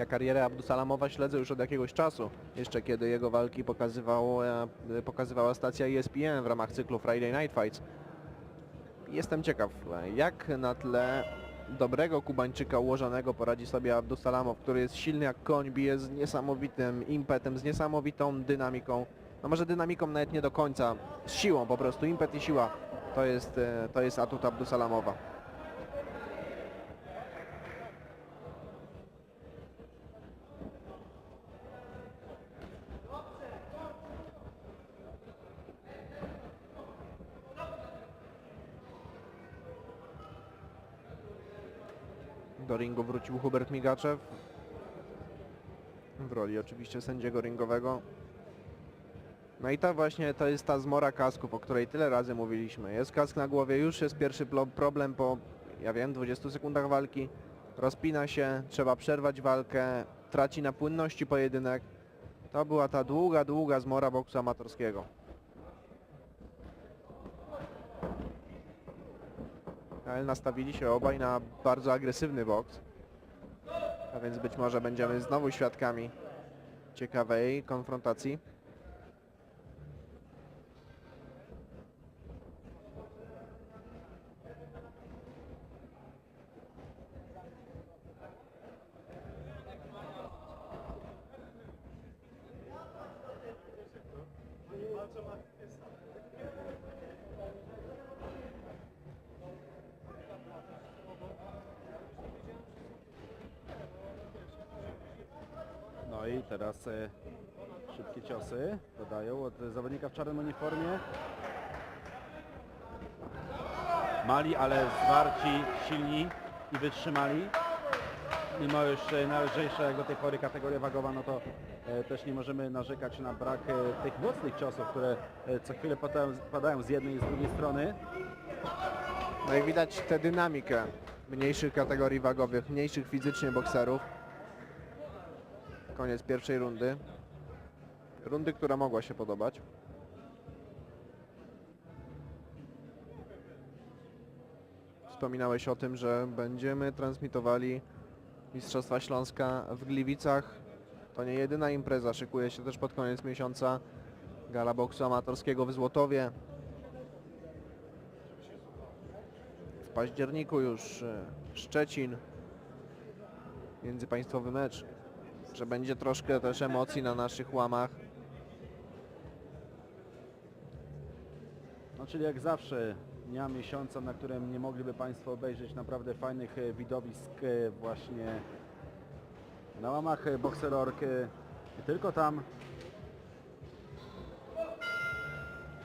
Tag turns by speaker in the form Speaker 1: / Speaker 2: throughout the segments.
Speaker 1: Ja karierę Abdusalamowa śledzę już od jakiegoś czasu, jeszcze kiedy jego walki pokazywał, pokazywała stacja ESPN w ramach cyklu Friday Night Fights. Jestem ciekaw, jak na tle dobrego Kubańczyka ułożonego poradzi sobie Abdusalamow, który jest silny jak koń, bije z niesamowitym impetem, z niesamowitą dynamiką. No może dynamiką nawet nie do końca, z siłą po prostu, impet i siła to jest, e, to jest atut Abdusalamowa. Do ringu wrócił Hubert Migaczew. W roli oczywiście sędziego ringowego. No i ta właśnie to jest ta zmora kasków, o której tyle razy mówiliśmy. Jest kask na głowie, już jest pierwszy problem po, ja wiem, 20 sekundach walki. Rozpina się, trzeba przerwać walkę, traci na płynności pojedynek. To była ta długa, długa zmora boksu amatorskiego. Ale nastawili się obaj na bardzo agresywny boks. A więc być może będziemy znowu świadkami ciekawej konfrontacji.
Speaker 2: Teraz e, szybkie ciosy podają od zawodnika w czarnym uniformie. Mali, ale zwarci, silni i wytrzymali. Mimo już e, należniejsza jak do tej pory kategoria wagowa, no to e, też nie możemy narzekać na brak tych mocnych ciosów, które co chwilę padają z jednej i z drugiej strony.
Speaker 1: No i widać tę dynamikę mniejszych kategorii wagowych, mniejszych fizycznie bokserów. Koniec pierwszej rundy. Rundy, która mogła się podobać. Wspominałeś o tym, że będziemy transmitowali Mistrzostwa Śląska w Gliwicach. To nie jedyna impreza, szykuje się też pod koniec miesiąca gala boksu amatorskiego w Złotowie. W październiku już e, Szczecin. Międzypaństwowy mecz. Że będzie troszkę też emocji na naszych łamach.
Speaker 2: No czyli jak zawsze dnia miesiąca, na którym nie mogliby Państwo obejrzeć naprawdę fajnych e, widowisk e, właśnie na łamach e, Boxer.org. Nie tylko tam.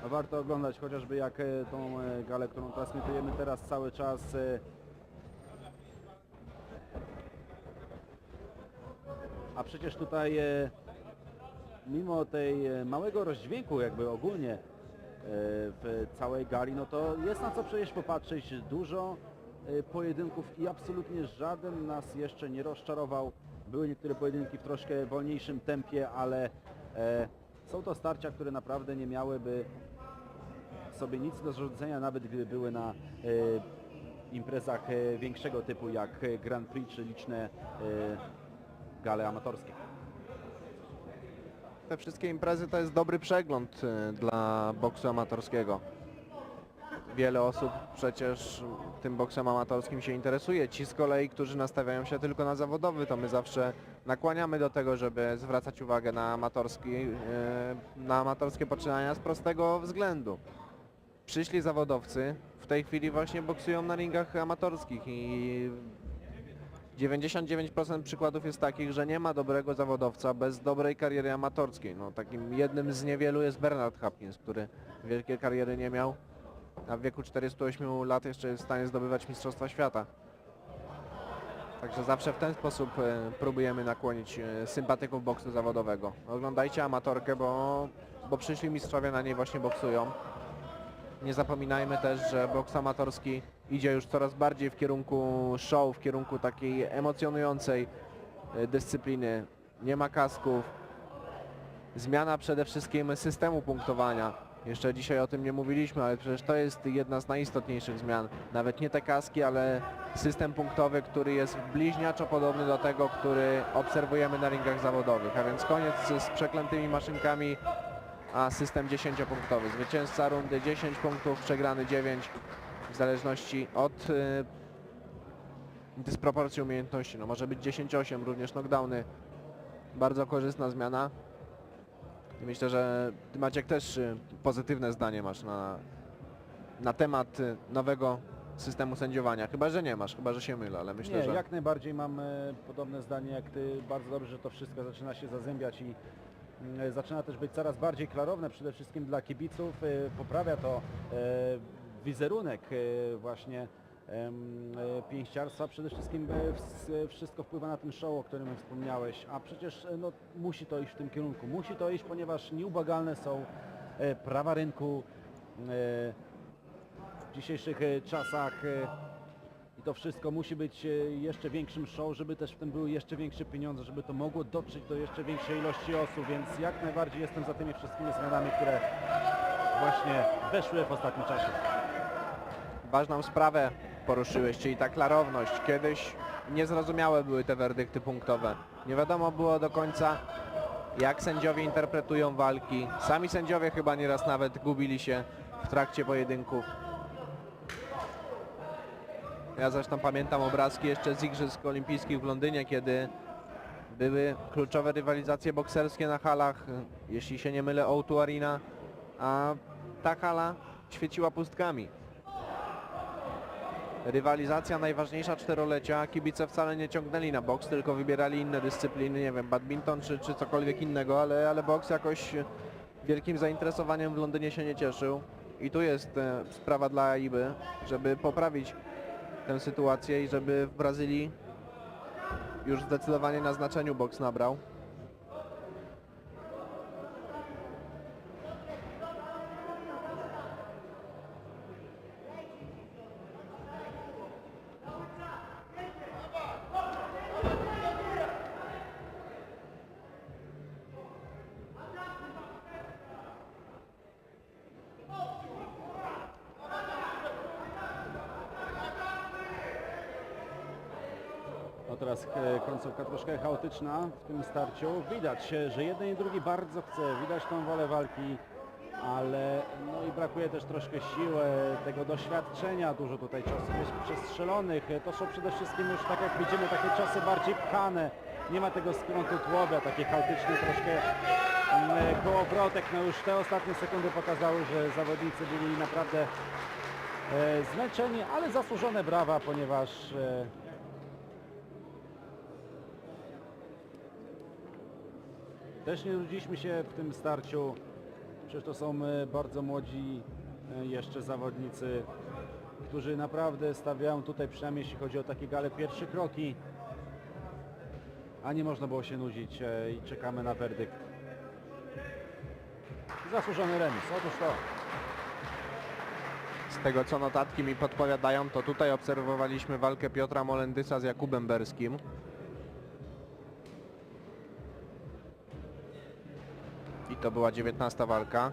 Speaker 2: Warto oglądać chociażby jak tą galę, którą transmitujemy teraz cały czas. A przecież tutaj e, mimo tej e, małego rozdźwięku jakby ogólnie e, w całej gali, no to jest na co przecież popatrzeć. Dużo pojedynków i absolutnie żaden nas jeszcze nie rozczarował. Były niektóre pojedynki w troszkę wolniejszym tempie, ale są to starcia, które naprawdę nie miałyby sobie nic do zarzucenia, nawet gdyby były na imprezach większego typu jak Grand Prix czy liczne gale amatorskie.
Speaker 1: Te wszystkie imprezy to jest dobry przegląd e, dla boksu amatorskiego. Wiele osób przecież tym boksem amatorskim się interesuje. Ci z kolei, którzy nastawiają się tylko na zawodowy, to my zawsze nakłaniamy do tego, żeby zwracać uwagę na, amatorski, e, na amatorskie poczynania z prostego względu. Przyszli zawodowcy, w tej chwili właśnie boksują na ringach amatorskich i 99% przykładów jest takich, że nie ma dobrego zawodowca bez dobrej kariery amatorskiej. No, takim jednym z niewielu jest Bernard Hopkins, który wielkiej kariery nie miał, a w wieku 48 lat jeszcze jest w stanie zdobywać Mistrzostwa Świata. Także zawsze w ten sposób e, próbujemy nakłonić e, sympatyków boksu zawodowego. Oglądajcie amatorkę, bo, bo przyszli mistrzowie na niej właśnie boksują. Nie zapominajmy też, że boks amatorski idzie już coraz bardziej w kierunku show, w kierunku takiej emocjonującej e, dyscypliny. Nie ma kasków. Zmiana przede wszystkim systemu punktowania. Jeszcze dzisiaj o tym nie mówiliśmy, ale przecież to jest jedna z najistotniejszych zmian. Nawet nie te kaski, ale system punktowy, który jest bliźniaczo podobny do tego, który obserwujemy na ringach zawodowych. A więc koniec z przeklętymi maszynkami, a system 10-punktowy. Zwycięzca rundy 10 punktów, przegrany 9 w zależności od y, dysproporcji umiejętności. No może być 10-8, również knockdowny. Bardzo korzystna zmiana. I myślę, że ty Maciek też y, pozytywne zdanie masz na, na temat y, nowego systemu sędziowania. Chyba, że nie masz, chyba, że się mylę, ale myślę,
Speaker 2: nie,
Speaker 1: że...
Speaker 2: jak najbardziej mam podobne zdanie jak ty. Bardzo dobrze, że to wszystko zaczyna się zazębiać i zaczyna też być coraz bardziej klarowne przede wszystkim dla kibiców. Poprawia to wizerunek e, właśnie e, pięściarstwa. Przede wszystkim e, ws- wszystko wpływa na ten show, o którym wspomniałeś, a przecież no, musi to iść w tym kierunku. Musi to iść, ponieważ nieubłagalne są prawa rynku w dzisiejszych czasach. i to wszystko musi być jeszcze większym show, żeby też w tym były jeszcze większe pieniądze, żeby to mogło dotrzeć do jeszcze większej ilości osób, więc jak najbardziej jestem za tymi wszystkimi zmianami, które właśnie weszły w ostatnim czasie.
Speaker 1: Ważną sprawę poruszyłeś, czyli ta klarowność. Kiedyś niezrozumiałe były te werdykty punktowe. Nie wiadomo było do końca, jak sędziowie interpretują walki. Sami sędziowie chyba nieraz nawet gubili się w trakcie pojedynków. Ja zresztą pamiętam obrazki jeszcze z Igrzysk Olimpijskich w Londynie, kiedy były kluczowe rywalizacje bokserskie na halach, jeśli się nie mylę, O2 Arena, a ta hala świeciła pustkami rywalizacja najważniejsza czterolecia, kibice wcale nie ciągnęli na boks, tylko wybierali inne dyscypliny, nie wiem, badminton czy, czy cokolwiek innego, ale, ale boks jakoś wielkim zainteresowaniem w Londynie się nie cieszył. I tu jest e, sprawa dla AIB, żeby poprawić tę sytuację i żeby w Brazylii już zdecydowanie na znaczeniu boks nabrał.
Speaker 2: Teraz e, końcówka troszkę chaotyczna w tym starciu. Widać, że jeden i drugi bardzo chce, widać tą wolę walki, ale no i brakuje też troszkę siły, tego doświadczenia, dużo tutaj ciosów jest przestrzelonych. To są przede wszystkim już, tak jak widzimy, takie ciosy bardziej pchane. Nie ma tego skrątu tłowia, takie chaotyczne troszkę mm, e, kołowrotek. No już te ostatnie sekundy pokazały, że zawodnicy byli naprawdę e, zmęczeni, ale zasłużone brawa, ponieważ Też nie nudziliśmy się w tym starciu. Przecież to są e, bardzo młodzi e, jeszcze zawodnicy, którzy naprawdę stawiają tutaj, przynajmniej jeśli chodzi o takie gale, pierwsze kroki. A nie można było się nudzić e, i czekamy na werdykt. Zasłużony remis. Otóż to.
Speaker 1: Z tego co notatki mi podpowiadają, to tutaj obserwowaliśmy walkę Piotra Molendysa z Jakubem Berskim. To była 19 walka.